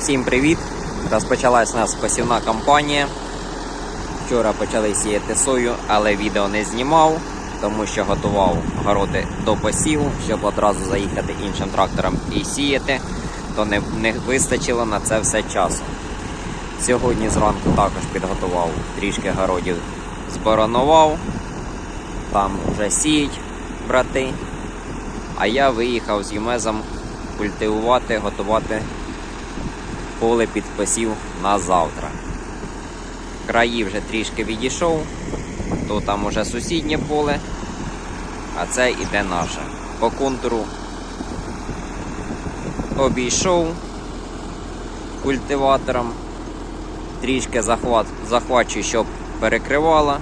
Всім привіт! Розпочалась у нас посівна кампанія. Вчора почали сіяти сою, але відео не знімав, тому що готував городи до посіву, щоб одразу заїхати іншим трактором і сіяти, то не, не вистачило на це все часу. Сьогодні зранку також підготував трішки городів, зборонував, там вже сіють брати. А я виїхав з Юмезом культивувати, готувати поле під посів на завтра. Краї вже трішки відійшов, то там уже сусіднє поле, а це іде наше. По контуру обійшов культиватором, трішки захват, захвачую, щоб перекривала,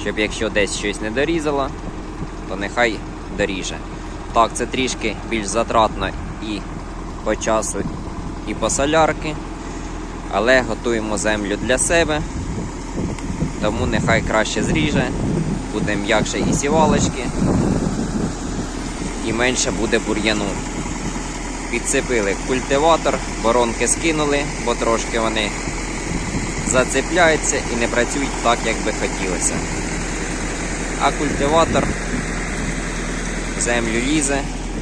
щоб якщо десь щось не дорізала, то нехай доріже. Так, це трішки більш затратно і по часу, і по солярки, але готуємо землю для себе, тому нехай краще зріже, буде м'якше і сівалочки, і менше буде бур'яну. Підцепили культиватор, боронки скинули, бо трошки вони зацепляються і не працюють так, як би хотілося. А культиватор землю лізе,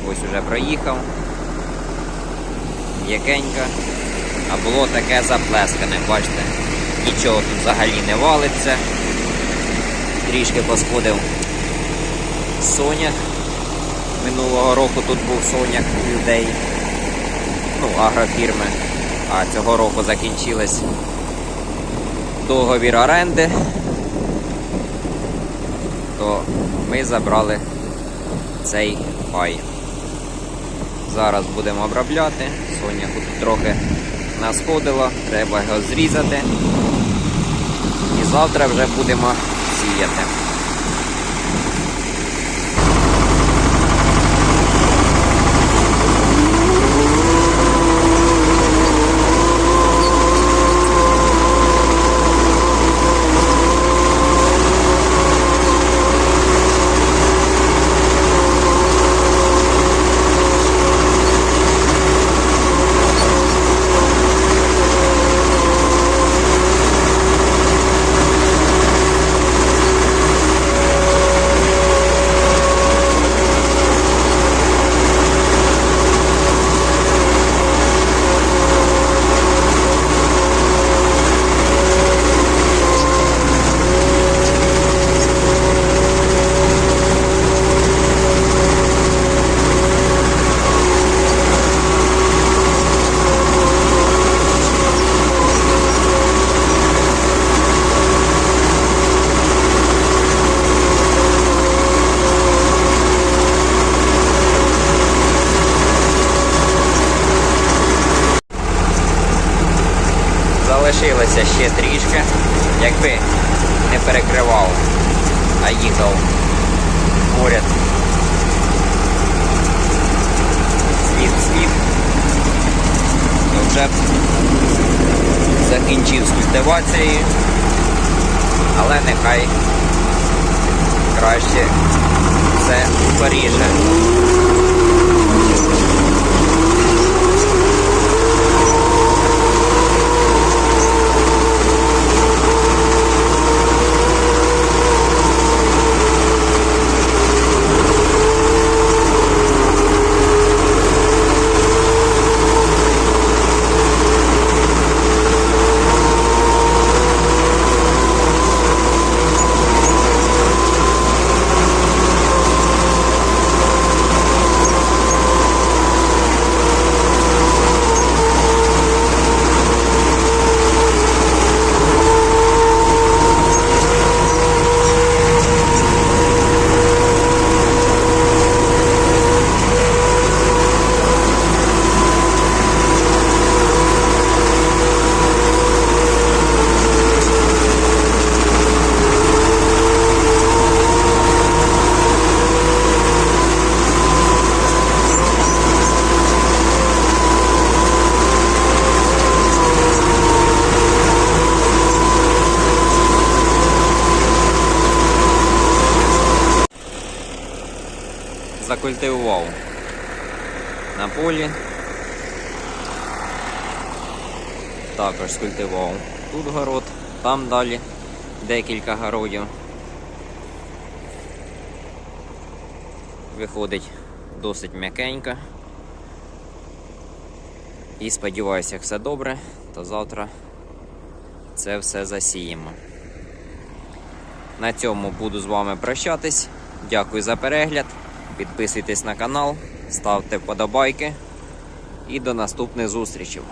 ось уже проїхав, м'якенько, а було таке заплескане, бачите, нічого тут взагалі не валиться. Трішки посходив сонях. Минулого року тут був сонях у людей, ну, агрофірми, а цього року закінчились договір оренди, то ми забрали цей пай. Зараз будемо обробляти. Соня тут трохи насходила, треба його зрізати. І завтра вже будемо сіяти. Залишилося ще трішки, якби не перекривав, а їхав поряд Слід-слід, то вже б закінчив з культивацією, але нехай краще все скоріше. Закультивував на полі. також скультивував тут город, там далі декілька городів. Виходить досить м'якенько. І сподіваюся, як все добре, то завтра це все засіємо. На цьому буду з вами прощатись. Дякую за перегляд. Підписуйтесь на канал, ставте вподобайки і до наступних зустрічей.